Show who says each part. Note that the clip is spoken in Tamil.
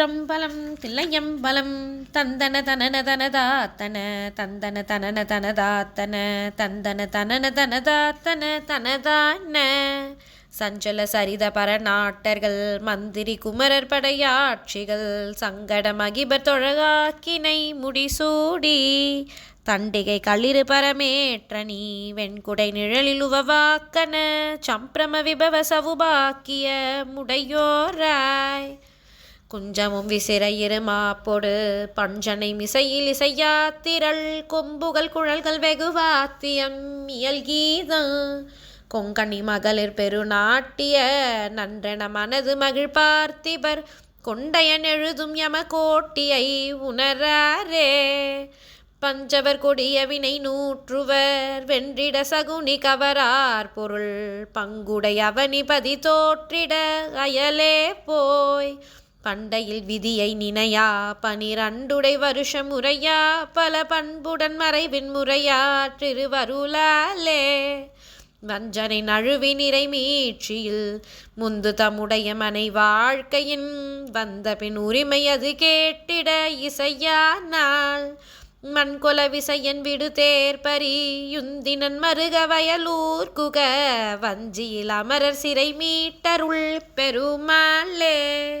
Speaker 1: திருச்சிற்றம்பலம் தில்லையம்பலம் தந்தன தனன தனதாத்தன தந்தன தனன தனதாத்தன தந்தன தனன தனதாத்தன தனதான சஞ்சல சரித பரநாட்டர்கள் மந்திரி குமரர் படையாட்சிகள் சங்கட மகிபர் தொழகாக்கினை முடிசூடி. தண்டிகை களிறு பரமேற்றணி வெண்குடை நிழலில் உவவாக்கன சம்பிரம விபவ சவுபாக்கிய முடையோராய். குஞ்சமும் விசிறையிரு மாப்பொடு பஞ்சனை மிசையில் இசையா திரள். கொம்புகள் குழல்கள் வெகுவாத்தியம் இயல் கீதம் கொங்கணி மகளிர் பெருநாட்டிய. நன்றென மனது மகிழ் பார்த்திபர் கொண்டையன் எழுதும் யம கோட்டியை உணராரே. பஞ்சவர் கொடிய வினை நூற்றுவர். வென்றிட சகுனி கவரார் பொருள். பங்குடை அவனிபதி தோற்றிட. அயலே போய். பண்டையில் விதியை நினையா? பனிரண்டுடை வருஷம் முறையா பல பண்புடன் மறைவின் முறையா? திருவருளாலே. வஞ்சனை நழுவி நிறை மீட்சியில் முந்து தம்முடைய மனை வாழ்க்கையின் வந்த பின் உரிமை அது கேட்டிட இசையானால் மண்கொல விசையன் விடு தேர்பரி யுந்தினன் மருக வயலூர் குக. வஞ்சியில் அமரர் சிறை மீட்டருள் பெருமாளே.